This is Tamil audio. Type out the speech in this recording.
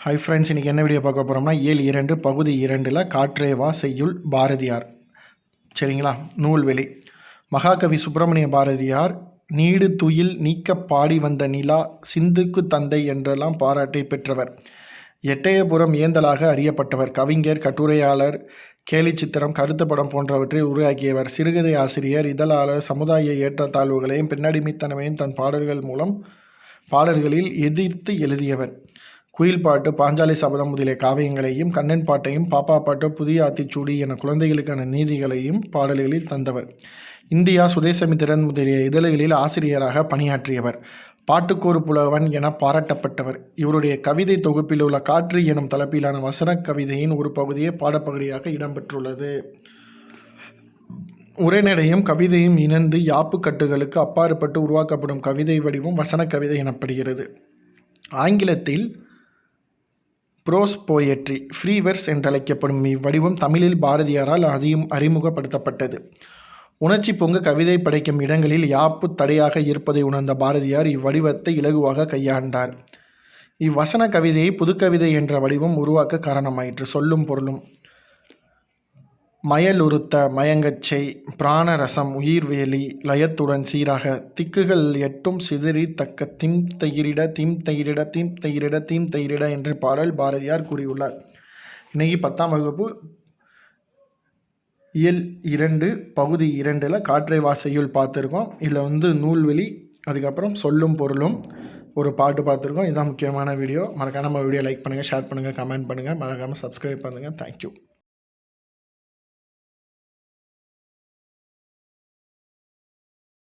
ஹை ஃப்ரெண்ட்ஸ் இன்றைக்கி என்ன வீடியோ பார்க்க போகிறோம்னா ஏழு இரண்டு பகுதி இரண்டில் காற்றேவா செய்யுள் பாரதியார். சரிங்களா? நூல்வெளி. மகாகவி சுப்பிரமணிய பாரதியார் நீடு துயில் நீக்க பாடி வந்த நிலா சிந்துக்கு தந்தை என்றெல்லாம் பாராட்டை பெற்றவர். எட்டயபுரம் ஏந்தலாக அறியப்பட்டவர் கவிஞர் கட்டுரையாளர் கேலிச்சித்திரம் கருத்து படம் போன்றவற்றை உருவாக்கியவர் சிறுகதை ஆசிரியர் இதழாளர் சமுதாய ஏற்றத்தாழ்வுகளையும் பின்னடிமைத்தனமையும் தன் பாடல்கள் மூலம் பாடல்களில் எதிர்த்து எழுதியவர். குயில் பாட்டு பாஞ்சாலி சபதம் முதலிய காவியங்களையும் கண்ணன் பாட்டையும் பாப்பா பாட்டு புதிய ஆத்திச்சூடி என குழந்தைகளுக்கான நீதிகளையும் பாடல்களில் தந்தவர். இந்தியா சுதேசமித்திரன் முதலிய இதழ்களில் ஆசிரியராக பணியாற்றியவர். பாட்டுக்கோரு புலவன் என பாராட்டப்பட்டவர். இவருடைய கவிதை தொகுப்பில் உள்ள காற்று எனும் தலைப்பிலான வசன கவிதையின் ஒரு பகுதியே பாடப்பகுதியாக இடம்பெற்றுள்ளது. உரைநடையும் கவிதையும் இணைந்து யாப்பு கட்டுகளுக்கு அப்பாற்பட்டு உருவாக்கப்படும் கவிதை வடிவம் வசன கவிதை எனப்படுகிறது. ஆங்கிலத்தில் ப்ரோஸ் போயட்ரி ஃப்ரீவர்ஸ் என்றழைக்கப்படும் இவ்வடிவம் தமிழில் பாரதியாரால் அதிகம் அறிமுகப்படுத்தப்பட்டது. உணர்ச்சி பொங்க கவிதை படைக்கும் இடங்களில் யாப்பு தடையாக இருப்பதை உணர்ந்த பாரதியார் இவ்வடிவத்தை இலகுவாக கையாண்டார். இவ்வசன கவிதையை புதுக்கவிதை என்ற வடிவம் உருவாக்க காரணமாயிற்று. சொல்லும் பொருளும் மயலுறுத்த மயங்கச்சை பிராணரசம் உயிர்வேலி லயத்துடன் சீராக திக்குகள் எட்டும் சிதறி தக்க திம் தயிரிட திம் தயிரிட திம் தயிரிட திம் தயிரிட என்று பாடல் பாரதியார் கூறியுள்ளார். இன்னைக்கு பத்தாம் வகுப்பு. இயல் இரண்டு பகுதி இரண்டில் காற்றை வாசையுள் பார்த்துருக்கோம். இதில் வந்து நூல்வெளி அதுக்கப்புறம் சொல்லும் பொருளும் ஒரு பாட்டு பார்த்துருக்கோம். இதுதான் முக்கியமான வீடியோ. மறக்காம நம்ம வீடியோ லைக் பண்ணுங்கள் ஷேர் பண்ணுங்கள் கமெண்ட் பண்ணுங்கள் மறக்காமல் சப்ஸ்கிரைப் பண்ணுங்கள் தேங்க்யூ